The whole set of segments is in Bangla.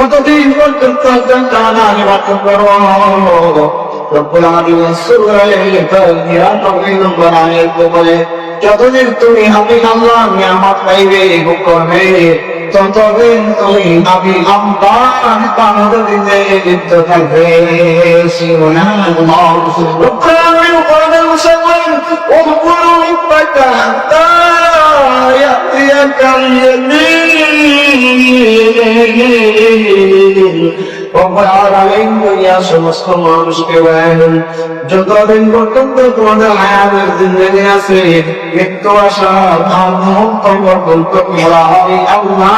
কতদিন পর্যন্ত জানা নিবাচন করো? রব্বুল আলামিন সূরা নিরানব্বই নম্বর আয়াতে বলে, যতদিন তুমি আমি আল্লাহ ততদিন সমস্ত মানুষকে যতদিন পর্যন্ত তোমাদের হায়াতের জিন্দগি আছে মৃত্যু আসা তখন পর্যন্ত তোমরা আমি আল্লাহ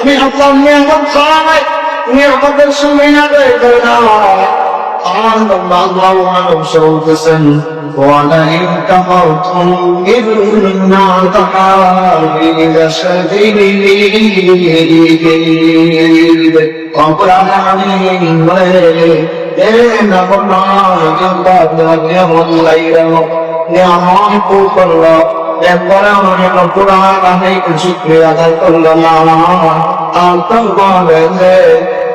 আমি আল্লাহ নিয়ামত চাই নিয়ামতের সঙ্গে না করে না قال الله عنهم شوكسا ولئن كفرتم إن عذابي لشديد قبل عليهم إن الله جبت يوم الليل نعم كل একবারে আমার কোরআন আমি শুক্রিয়া আদায় করলাম আর তো বলেন যে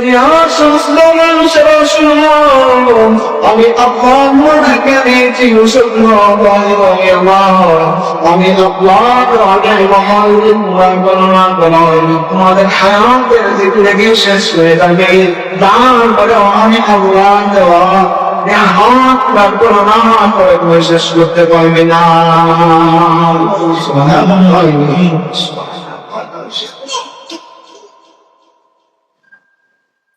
করলে দুনিয়ার সমস্ত মানুষেরা শুনো আমি আপনাদেরকে দিয়েছি শুকনো আমার, আমি আপনার আগে মহান গণনা করেন তোমাদের হায়াতের জিন্দগি শেষ হয়ে যাবে। করে আমি আল্লাহ দেওয়া হাত করো না করে শেষ করতে পারবে না।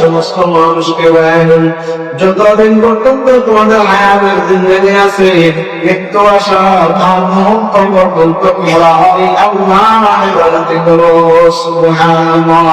সমস্ত মানুষকে বলেন যতদিন পর্যন্ত তোমাদের হায়াতের জিন্দগি আছে, মৃত্যু আসা তখন পর্যন্ত তোমরা আমি আল্লাহ করো, সুবহানাল্লাহ।